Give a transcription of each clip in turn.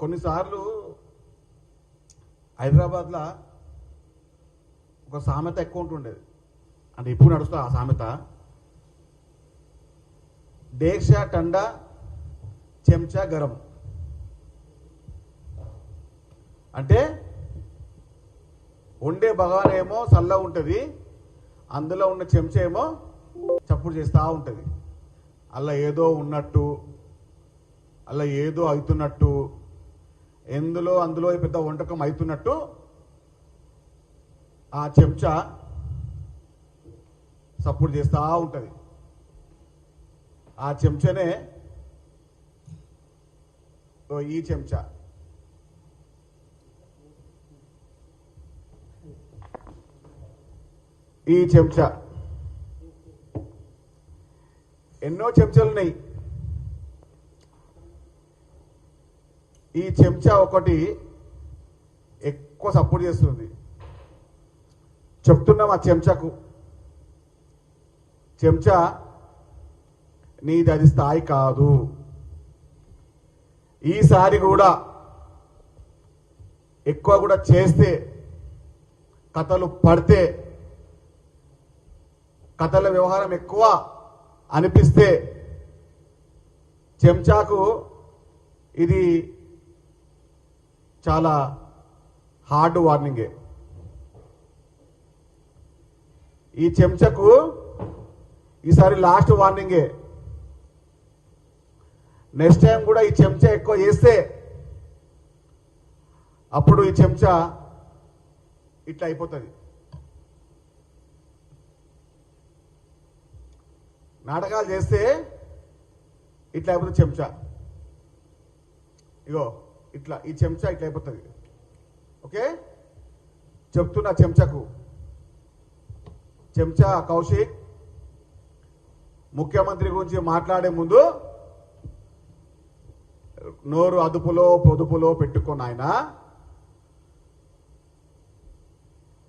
కొన్నిసార్లు హైదరాబాద్లో ఒక సామెత ఎక్కువ ఉంటుండేది. అంటే ఇప్పుడు నడుస్తా ఆ సామెత డేక్షా టండా చెంచా గరం. అంటే వండే భగవాన్ ఏమో చల్ల ఉంటుంది అందులో ఉన్న చెంచా ఏమో చప్పుడు చేస్తూ ఉంటుంది. అలా ఏదో ఉన్నట్టు అలా ఏదో అవుతున్నట్టు ఎందులో అందులో పెద్ద వంటకం అవుతున్నట్టు ఆ చెంచా సపోర్ట్ చేస్తూ ఉంటుంది. ఆ చెంచానే ఓ ఈ చెంచా. ఈ చెంచా. ఎన్నో చెంచాలు ఉన్నాయి ఈ చెంచా ఒకటి ఎక్కువ సపోర్ట్ చేస్తుంది. చెప్తున్నాం ఆ చెంచాకు. చెంచా నీది అది స్థాయి కాదు. ఈసారి కూడా ఎక్కువ కూడా చేస్తే కథలు పడితే కథల వ్యవహారం ఎక్కువ అనిపిస్తే చెంచాకు ఇది చాలా హార్డ్ వార్నింగే ఈ చెంచకు ఈసారి లాస్ట్ వార్నింగే నెక్స్ట్ టైం కూడా ఈ చెంచా ఎక్కువ చేస్తే అప్పుడు ఈ చెంచా ఇట్లా అయిపోతుంది. నాటకాలు చేస్తే ఇట్లా అయిపోతుంది చెంచా. ఇగో. ఇట్లా ఈ చెంచా ఇట్లా అయిపోతుంది. ఓకే? చెప్తున్నా చెంచాకు. చెంచా కౌశిక్ ముఖ్యమంత్రి గురించి మాట్లాడే ముందు నోరు అదుపులో పొదుపులో పెట్టుకున్న ఆయన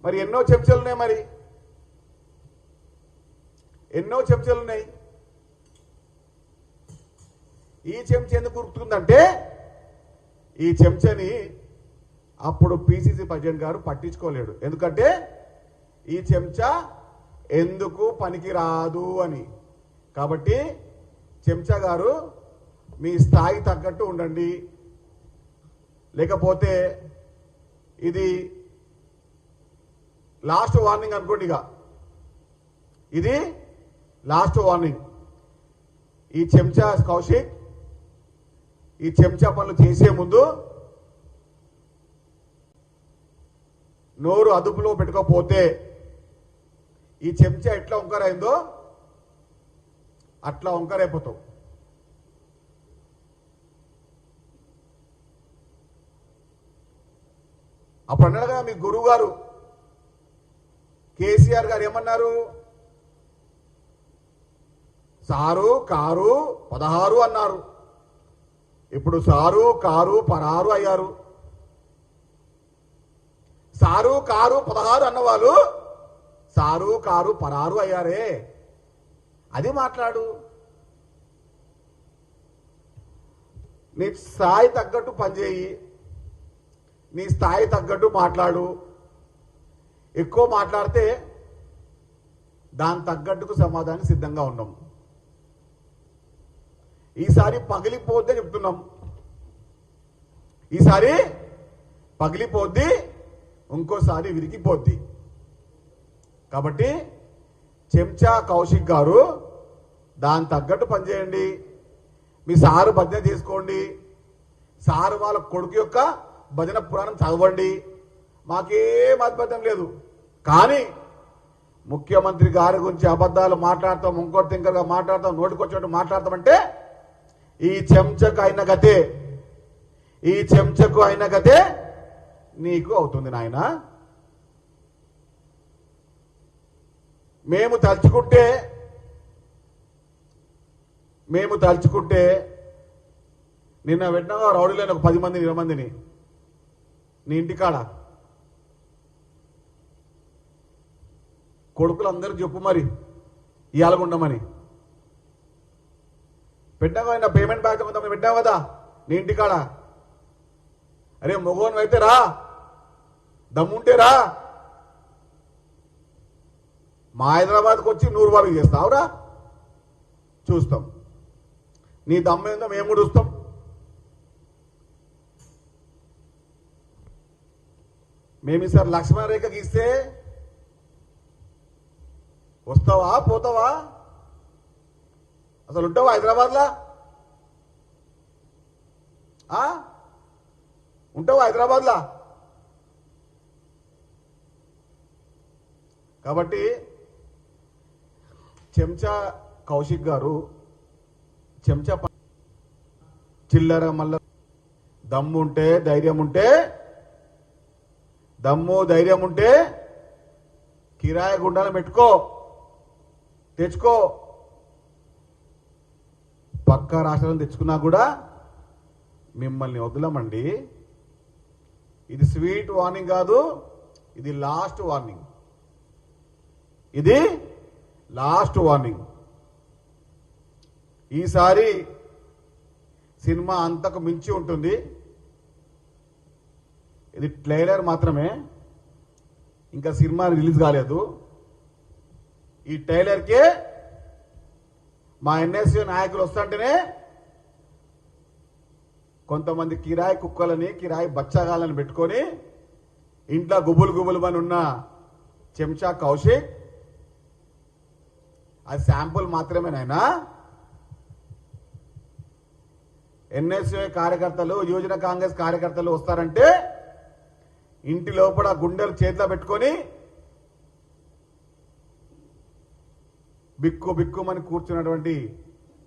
మరి ఎన్నో చెంచాలు ఉన్నాయి మరి? ఎన్నో చెంచాలు ఉన్నాయి? ఈ చెంచా ఎందుకు గుర్తుందంటే ఈ చెంచని అప్పుడు పిసిసి ప్రెసిడెంట్ గారు పట్టించుకోలేడు. ఎందుకంటే ఈ చెంచా ఎందుకు పనికి రాదు అని. కాబట్టి చెంచా గారు మీ స్థాయి తగ్గట్టు ఉండండి. లేకపోతే ఇది లాస్ట్ వార్నింగ్ అనుకోండి ఇక. ఇది లాస్ట్ వార్నింగ్. ఈ చెంచా కౌశిక్ ఈ చెంచా పనులు చేసే ముందు నోరు అదుపులో పెట్టుకోకపోతే ఈ చెంచా ఎట్లా వంకరైందో అట్లా వంకరైపోతావు అప్పుడు అన్నాడు కదా మీ గురువు గారు కేసీఆర్ గారు ఏమన్నారు? సారు కారు పదహారు అన్నారు. ఇప్పుడు సారు కారు పరారు అయ్యారు. సారు కారు పదహారు అన్నవాళ్ళు సారు కారు పరారు అయ్యారే. అది మాట్లాడు. నీ స్థాయి తగ్గట్టు పనిచేయి. నీ స్థాయి తగ్గట్టు మాట్లాడు. ఎక్కువ మాట్లాడితే దాని తగ్గట్టుకు సమాధానం సిద్ధంగా ఉన్నాం ఈసారి పగిలిపోద్ది చెప్తున్నాం. ఈసారి పగిలిపోద్ది ఇంకోసారి విరిగిపోద్ది. కాబట్టి చెంచా కౌశిక్ గారు దాని తగ్గట్టు పనిచేయండి. మీ సారు భజన చేసుకోండి సారు వాళ్ళ కొడుకు యొక్క భజన పురాణం చదవండి. మాకేం అద్భుతం లేదు. కానీ ముఖ్యమంత్రి గారి గురించి అబద్ధాలు మాట్లాడతాం ఇంకోటి తింకరగా మాట్లాడతాం నోటికొచ్చినట్టు మాట్లాడతామంటే ఈ చెంచకు అయిన గతే. ఈ చెంచకు అయిన గతే నీకు అవుతుంది నాయనా. మేము తలుచుకుంటే మేము తలుచుకుంటే నిన్న పెట్టిన రౌడీలైన ఒక పది మందిని ఇరవై మందిని నీ ఇంటికాడ కొడుకులందరూ చెప్పు మరి ఇవాళ ఉండమని పేమెంట్ బ్యాక్ కొంతమంది పెట్టావు కదా నీ ఇంటికాడ అరే మగోన్ అయితే రా. దమ్ముంటే రా. మా హైదరాబాద్కి వచ్చి నూరు బాబు చేస్తావురా? చూస్తాం. నీ దమ్మేందో ఏందో మేము కూడా చూస్తాం. మేము ఈసారి లక్ష్మణ రేఖ గీస్తే వస్తావా పోతావా? అసలు ఉంటావా హైదరాబాద్లా? ఆ? ఉంటావా హైదరాబాద్లా? కాబట్టి చెంచా కౌశిక్ గారు చెంచా చిల్లర మల్ల దమ్ము ఉంటే ధైర్యం ఉంటే దమ్ము ధైర్యం ఉంటే కిరాయ గుండాలు పెట్టుకో తెచ్చుకో. పక్క రాష్ట్రం తెచ్చుకున్నా కూడా మిమ్మల్ని వదలమండి. ఇది స్వీట్ వార్నింగ్ కాదు ఇది లాస్ట్ వార్నింగ్. ఇది లాస్ట్ వార్నింగ్. ఈసారి సినిమా అంతకు మించి ఉంటుంది. ఇది ట్రైలర్ మాత్రమే. ఇంకా సినిమా రిలీజ్ కాలేదు. ఈ ట్రైలర్కే మా ఎన్ఎస్యూ నాయకులు వస్తుంటేనే కొంతమంది కిరాయి కుక్కలని కిరాయి బచ్చగాళ్ళని పెట్టుకొని ఇంట్లో గుబులు గుబులు అని ఉన్న చెంచా కౌశిక్ అది శాంపుల్ మాత్రమేనైనా ఎన్ఎస్ఏ కార్యకర్తలు యువజన కాంగ్రెస్ కార్యకర్తలు వస్తారంటే ఇంటి లోపల గుండెలు చేతిలో పెట్టుకొని బిక్కు బిక్కుమని కూర్చున్నటువంటి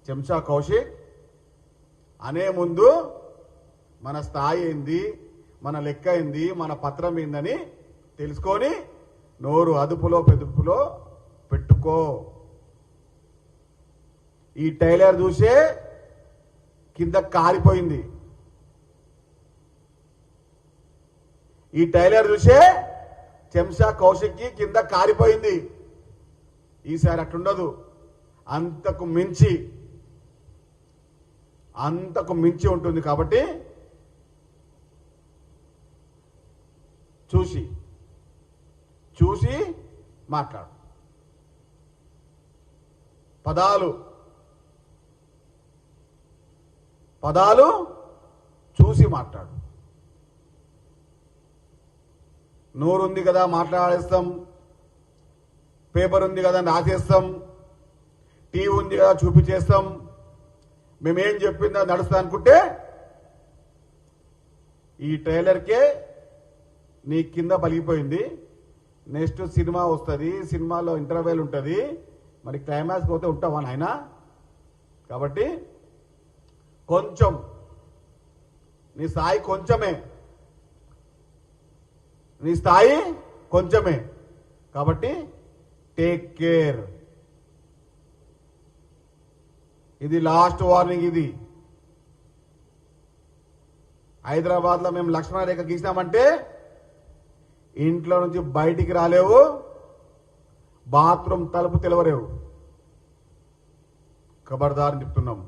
చెంచా కౌశిక్ అనే ముందు మన స్థాయి ఏంది మన లెక్క ఏంది మన పత్రం ఏందని తెలుసుకొని నోరు అదుపులో పెదుపులో పెట్టుకో. ఈ టైలర్ చూసే కింద కారిపోయింది. ఈ టైలర్ చూసే చెంసా కౌశిక్కి కింద కారిపోయింది. ఈసారి అట్లుండదు. అంతకు మించి అంతకు మించి ఉంటుంది కాబట్టి చూసి చూసి మాట్లాడు. పదాలు పదాలు చూసి మాట్లాడు. నోరు ఉంది కదా మాట్లాడేస్తాం. పేపర్ ఉంది కదా రాసేస్తాం టీవీ ఉంది కదా చూపించేస్తాం. మేమేం చెప్పిందో అది నడుస్తా అనుకుంటే ఈ ట్రైలర్కే నీ కింద పలిగిపోయింది. నెక్స్ట్ సినిమా వస్తుంది సినిమాలో ఇంటర్వెల్ ఉంటుంది. మరి క్లైమాక్స్ పోతే ఉంటావా నాయన? కాబట్టి కొంచెం నీ స్థాయి కొంచెమే. నీ స్థాయి కొంచెమే. కాబట్టి టేక్ కేర్ ఇది లాస్ట్ వార్నింగ్ ఇది. హైదరాబాద్లో మేము లక్ష్మణరేఖ గీసినామంటే ఇంట్లో నుంచి బయటికి రాలేవు బాత్రూమ్ తలుపు తెలవలేవు. ఖబర్దార్ చెప్తున్నాం